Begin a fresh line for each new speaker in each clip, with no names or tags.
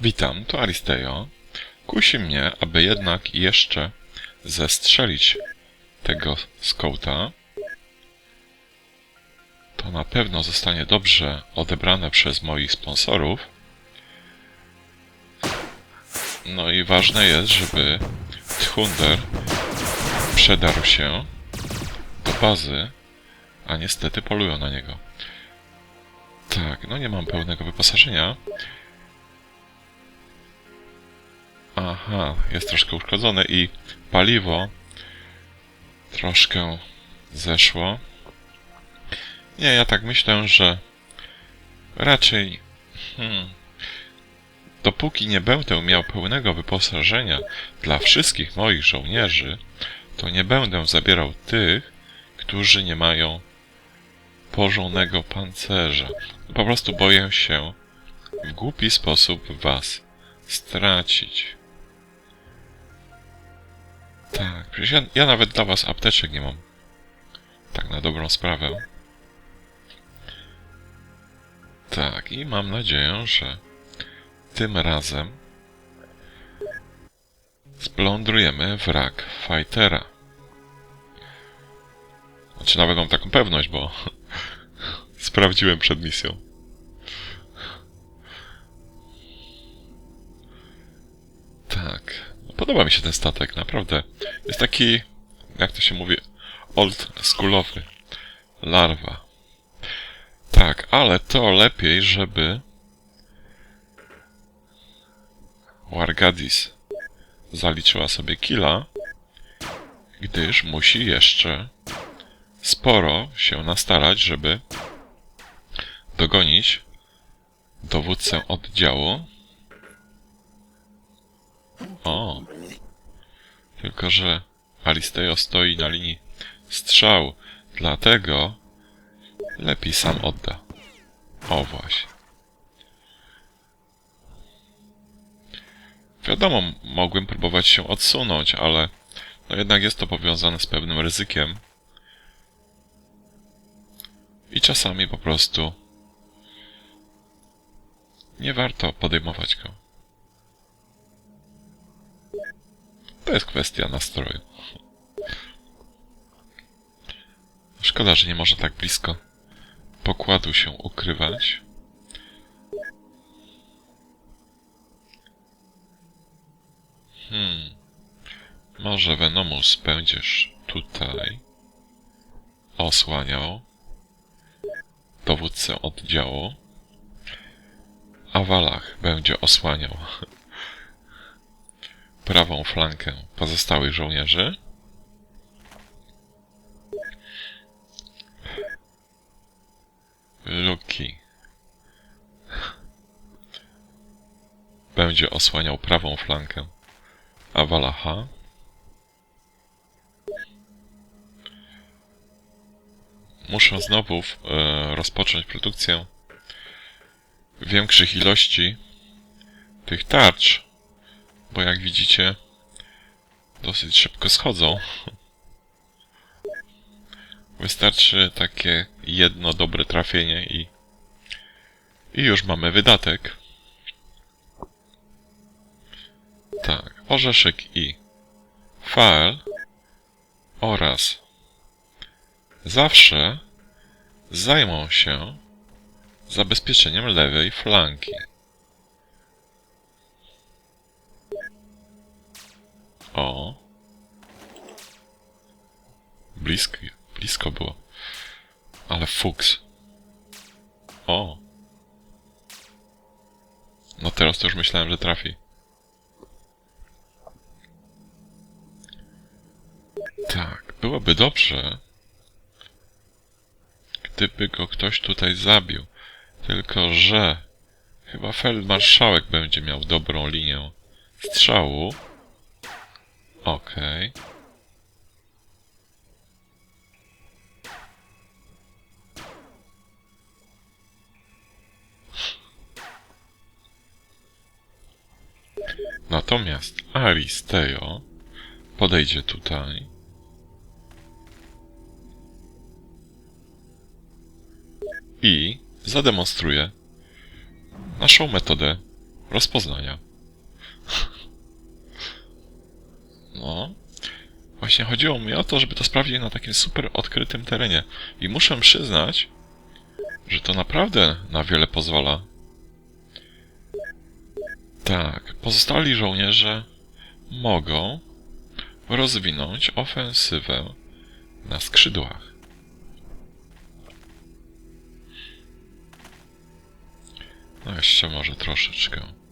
Witam, to Aristeo. Kusi mnie, aby jednak jeszcze zestrzelić tego skouta. To na pewno zostanie dobrze odebrane przez moich sponsorów. No i ważne jest, żeby Thunder przedarł się do bazy, a niestety polują na niego. Tak, no nie mam pełnego wyposażenia. Aha, jest troszkę uszkodzone i paliwo troszkę zeszło. Nie, ja tak myślę, że raczej hmm, dopóki nie będę miał pełnego wyposażenia dla wszystkich moich żołnierzy, to nie będę zabierał tych, którzy nie mają porządnego pancerza. Po prostu boję się w głupi sposób was stracić. Tak, przecież ja, ja nawet dla was apteczek nie mam. Tak na dobrą sprawę. Tak, i mam nadzieję, że tym razem splądrujemy wrak fightera. Znaczy nawet mam taką pewność, bo sprawdziłem przed misją. Tak. Podoba mi się ten statek, naprawdę. Jest taki, jak to się mówi, old schoolowy. Larwa. Tak, ale to lepiej, żeby Wargadis zaliczyła sobie killa, gdyż musi jeszcze sporo się nastarać, żeby dogonić dowódcę oddziału. O! Tylko, że Alisteo stoi na linii strzału, dlatego lepiej sam odda. O właśnie. Wiadomo, mogłem próbować się odsunąć, ale no jednak jest to powiązane z pewnym ryzykiem. I czasami po prostu nie warto podejmować go. To jest kwestia nastroju. Szkoda, że nie można tak blisko pokładu się ukrywać. Hmm. Może Venomus będziesz tutaj osłaniał dowódcę oddziału, a Walach będzie osłaniał prawą flankę pozostałych żołnierzy. Luki będzie osłaniał prawą flankę Awalacha. Muszę znowu e, rozpocząć produkcję większych ilości tych tarcz, bo jak widzicie dosyć szybko schodzą. Wystarczy takie jedno dobre trafienie i, i już mamy wydatek. Tak, orzeszek i fal oraz zawsze zajmą się zabezpieczeniem lewej flanki. O. Blisko, blisko było. Ale fuks. O. No teraz to już myślałem, że trafi. Tak, byłoby dobrze, gdyby go ktoś tutaj zabił. Tylko, że chyba feldmarszałek będzie miał dobrą linię strzału. Okej. Natomiast Aristeo podejdzie tutaj. I zademonstruje naszą metodę rozpoznania. No. Właśnie chodziło mi o to, żeby to sprawdzić na takim super odkrytym terenie. I muszę przyznać, że to naprawdę na wiele pozwala. Tak, pozostali żołnierze mogą rozwinąć ofensywę na skrzydłach. No jeszcze może troszeczkę.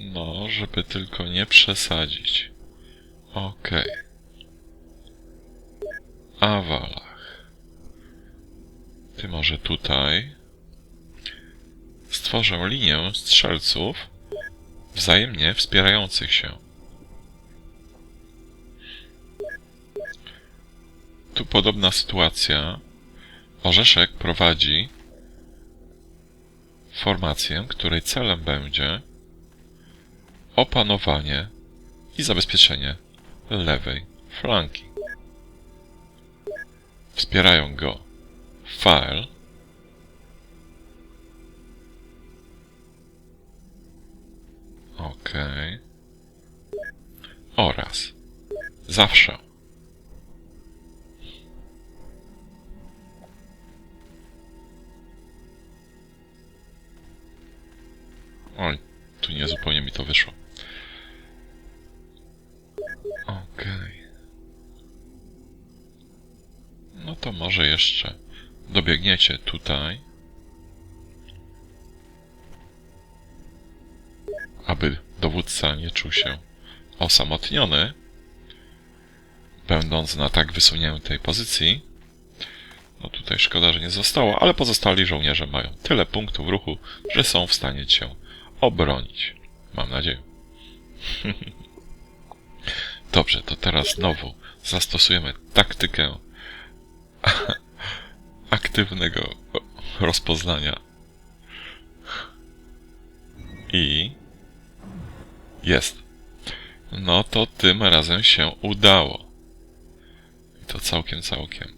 No, żeby tylko nie przesadzić. Okej. Awalach. Ty może tutaj. Stworzę linię strzelców wzajemnie wspierających się. Tu podobna sytuacja. Orzeszek prowadzi formację, której celem będzie opanowanie i zabezpieczenie lewej flanki. Wspierają go File OK oraz zawsze Oj, tu nie zupełnie mi to wyszło. Może jeszcze dobiegniecie tutaj. Aby dowódca nie czuł się osamotniony, będąc na tak wysuniętej pozycji. No tutaj szkoda, że nie zostało, ale pozostali żołnierze mają tyle punktów ruchu, że są w stanie cię obronić. Mam nadzieję. Dobrze, to teraz znowu zastosujemy taktykę aktywnego rozpoznania. I jest. No to tym razem się udało. I to całkiem, całkiem.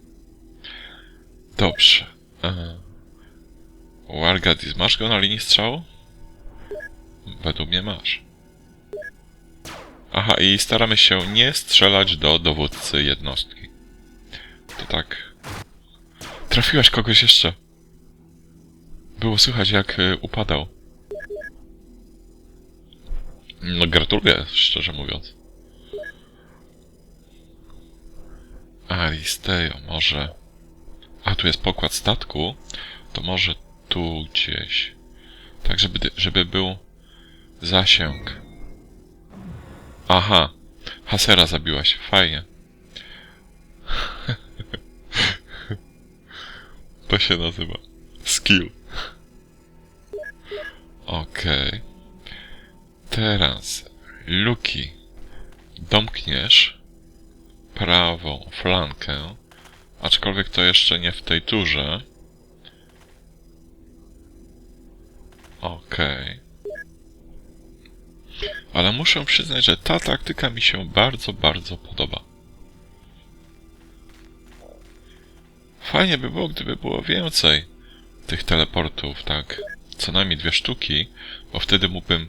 Dobrze. E, Wargadis, masz go na linii strzału? Według mnie masz. Aha, i staramy się nie strzelać do dowódcy jednostki. To tak. Trafiłaś kogoś jeszcze. Było słychać, jak y, upadał. No, gratuluję, szczerze mówiąc. Aristejo, może... A, tu jest pokład statku. To może tu gdzieś. Tak, żeby, żeby był zasięg. Aha. Hasera zabiłaś. Fajnie. To się nazywa skill. Okej. Teraz Luki domkniesz prawą flankę, aczkolwiek to jeszcze nie w tej turze. Okej. Ale muszę przyznać, że ta taktyka mi się bardzo, bardzo podoba. Fajnie by było, gdyby było więcej tych teleportów, tak? Co najmniej dwie sztuki, bo wtedy mógłbym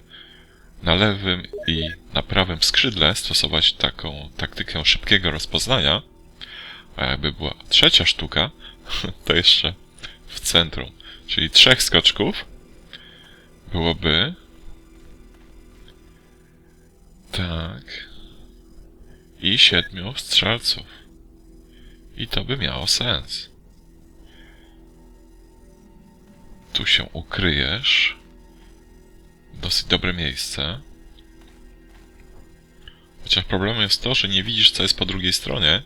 na lewym i na prawym skrzydle stosować taką taktykę szybkiego rozpoznania. A jakby była trzecia sztuka, to jeszcze w centrum, czyli trzech skoczków, byłoby tak. I siedmiu strzelców. I to by miało sens. Tu się ukryjesz. Dosyć dobre miejsce. Chociaż problemem jest to, że nie widzisz, co jest po drugiej stronie.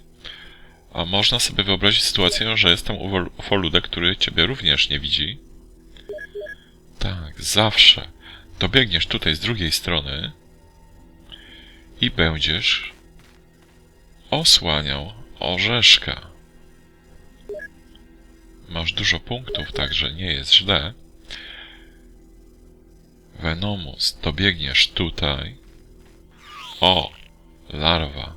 A można sobie wyobrazić sytuację, że jest tam ufoludek, który ciebie również nie widzi. Tak, zawsze. Dobiegniesz tutaj z drugiej strony i będziesz osłaniał orzeszka. Masz dużo punktów, także nie jest źle. Venomus, dobiegniesz tutaj. O, larwa.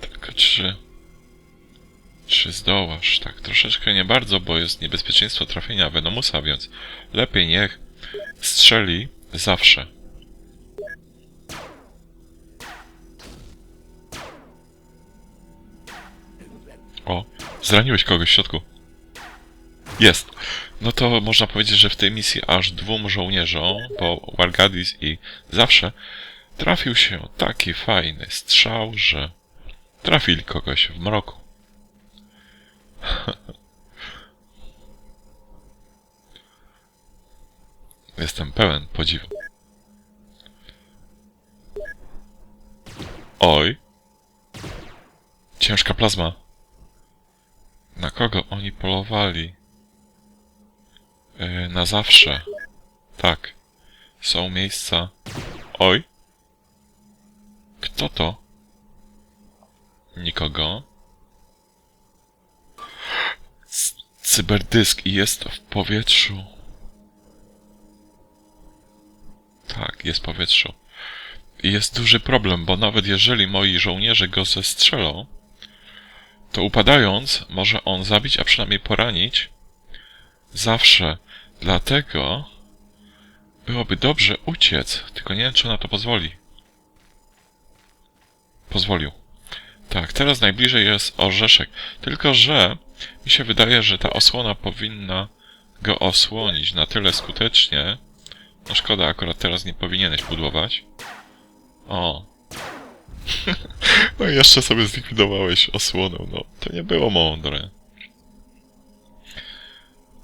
Tylko czy Czy zdołasz? Tak, troszeczkę nie bardzo, bo jest niebezpieczeństwo trafienia Venomusa, więc lepiej niech strzeli zawsze. Zraniłeś kogoś w środku. Jest. No to można powiedzieć, że w tej misji aż dwóm żołnierzom, bo Wargadis i zawsze trafił się taki fajny strzał, że trafili kogoś w mroku. Jestem pełen podziwu. Oj. Ciężka plazma. Oni polowali? Yy, na zawsze. Tak. Są miejsca. Oj. Kto to? Nikogo. C- cyberdysk i jest w powietrzu. Tak, jest w powietrzu. Jest duży problem, bo nawet jeżeli moi żołnierze go zestrzelą, to upadając może on zabić, a przynajmniej poranić zawsze. Dlatego byłoby dobrze uciec, tylko nie wiem, czy na to pozwoli. Pozwolił. Tak, teraz najbliżej jest orzeszek. Tylko, że mi się wydaje, że ta osłona powinna go osłonić na tyle skutecznie. No szkoda, akurat teraz nie powinieneś pudłować. O. no i jeszcze sobie zlikwidowałeś osłonę. No, to nie było mądre.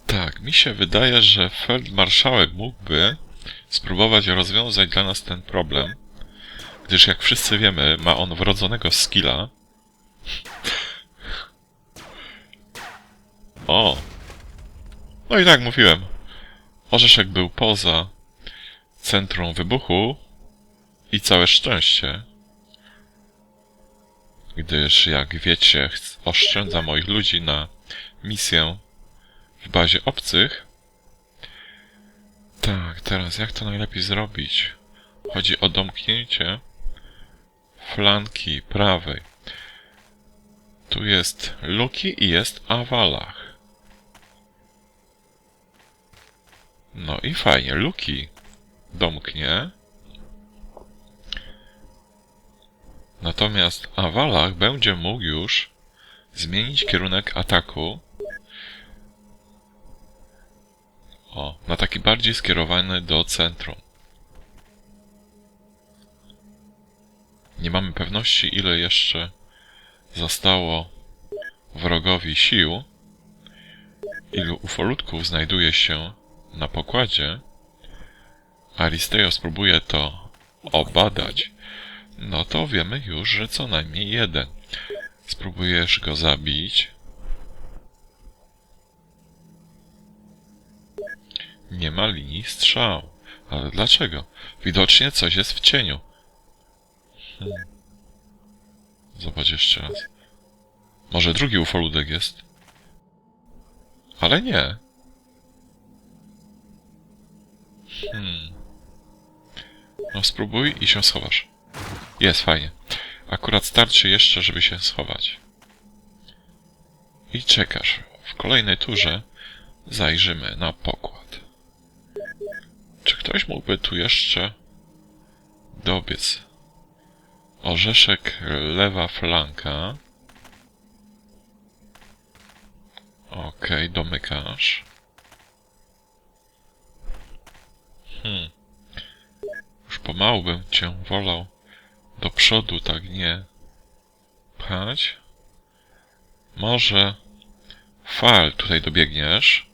Tak, mi się wydaje, że feldmarszałek mógłby spróbować rozwiązać dla nas ten problem, gdyż jak wszyscy wiemy, ma on wrodzonego skilla. O! No i tak mówiłem. Orzeszek był poza centrum wybuchu i całe szczęście. Gdyż, jak wiecie, oszczędza moich ludzi na misję w bazie obcych. Tak, teraz jak to najlepiej zrobić? Chodzi o domknięcie flanki prawej. Tu jest Luki i jest Awalach. No i fajnie, Luki domknie. Natomiast Awalach będzie mógł już zmienić kierunek ataku O, na taki bardziej skierowany do centrum. Nie mamy pewności, ile jeszcze zostało wrogowi sił, ilu ufolutków znajduje się na pokładzie. Aristeo spróbuje to obadać. No to wiemy już, że co najmniej jeden. Spróbujesz go zabić. Nie ma linii strzał. Ale dlaczego? Widocznie coś jest w cieniu. Hmm. Zobacz jeszcze raz. Może drugi ufoludek jest? Ale nie. Hmm. No spróbuj i się schowasz. Jest, fajnie. Akurat starczy jeszcze, żeby się schować. I czekasz. W kolejnej turze zajrzymy na pokład. Czy ktoś mógłby tu jeszcze dobiec? Orzeszek lewa flanka. Okej, domykasz. Hmm. Już pomału bym cię wolał do przodu, tak nie pchać. Może fal tutaj dobiegniesz.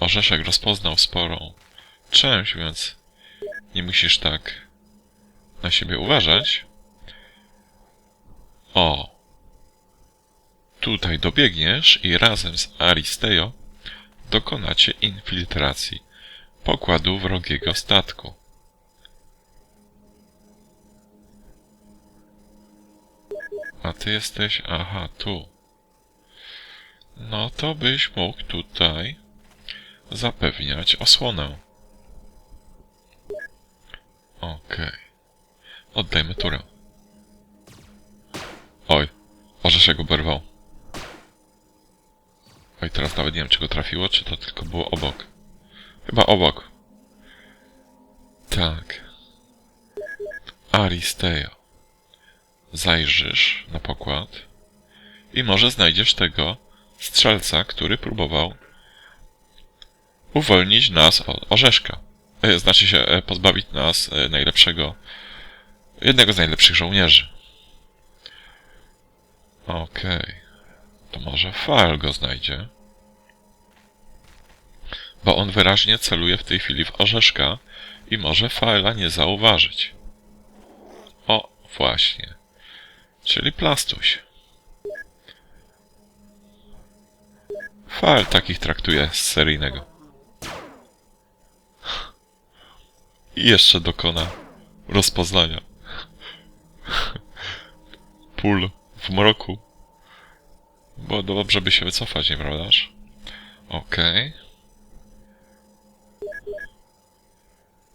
Orzeszek rozpoznał sporą część, więc nie musisz tak na siebie uważać. O! Tutaj dobiegniesz i razem z Aristeo dokonacie infiltracji pokładu wrogiego statku. A ty jesteś, aha, tu. No to byś mógł tutaj zapewniać osłonę. Okej. Oddajmy turę. Oj, Orzeszek oberwał. Oj, teraz nawet nie wiem, czy go trafiło, czy to tylko było obok. Chyba obok. Tak. Aristeo. Zajrzysz na pokład i może znajdziesz tego strzelca, który próbował uwolnić nas od orzeszka. E, Znaczy się e, pozbawić nas e, najlepszego, jednego z najlepszych żołnierzy. Okej. To może Fal go znajdzie. Bo on wyraźnie celuje w tej chwili w orzeszka i może Faela nie zauważyć. O, właśnie. Czyli plastuś. Fael takich traktuje z seryjnego. I jeszcze dokona rozpoznania. Pól w mroku. Bo dobrze by się wycofać, nieprawdaż? Okej.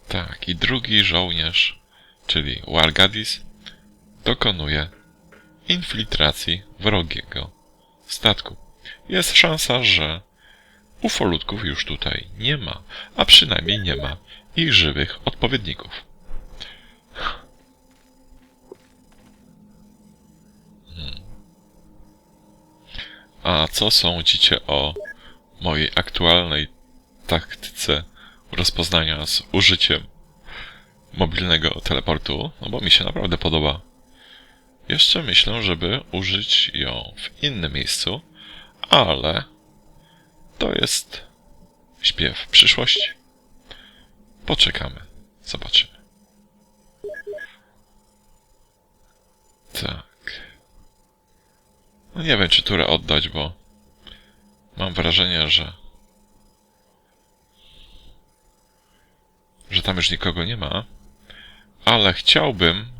Tak, i drugi żołnierz, czyli Wargadis, dokonuje infiltracji wrogiego statku. Jest szansa, że ufolutków już tutaj nie ma, a przynajmniej nie ma ich żywych odpowiedników. A co sądzicie o mojej aktualnej taktyce rozpoznania z użyciem mobilnego teleportu? No bo mi się naprawdę podoba. Jeszcze myślę, żeby użyć ją w innym miejscu, ale to jest śpiew przyszłości. Poczekamy, zobaczymy. Tak. No nie wiem, czy turę oddać, bo mam wrażenie, że że tam już nikogo nie ma, ale chciałbym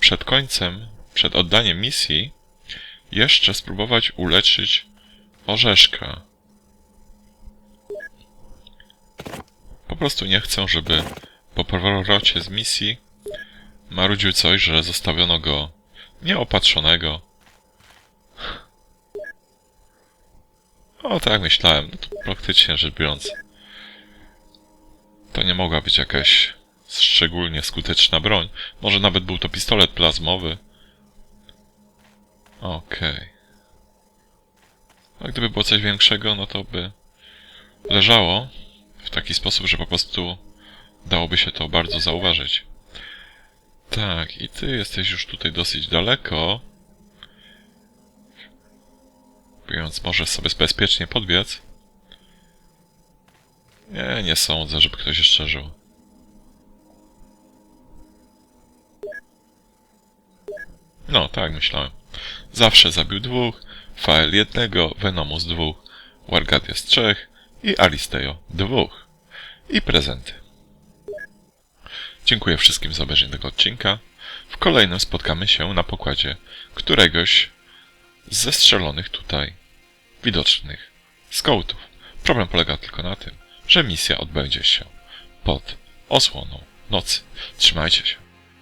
przed końcem, przed oddaniem misji jeszcze spróbować uleczyć orzeszka. Po prostu nie chcę, żeby po powrocie z misji marudził coś, że zostawiono go nieopatrzonego. O, tak myślałem. No to praktycznie rzecz biorąc, to nie mogła być jakaś szczególnie skuteczna broń. Może nawet był to pistolet plazmowy. Okej. A gdyby było coś większego, no to by leżało w taki sposób, że po prostu dałoby się to bardzo zauważyć. Tak, i ty jesteś już tutaj dosyć daleko. Więc możesz sobie bezpiecznie podbiec. Nie, nie sądzę, żeby ktoś jeszcze żył. Tak myślałem. Zawsze zabił dwóch, Fael jednego, Venomus dwóch, Wargadias trzech i Aristeo dwóch. I prezenty. Dziękuję wszystkim za obejrzenie tego odcinka. W kolejnym spotkamy się na pokładzie któregoś z zestrzelonych tutaj widocznych scoutów. Problem polega tylko na tym, że misja odbędzie się pod osłoną nocy. Trzymajcie się.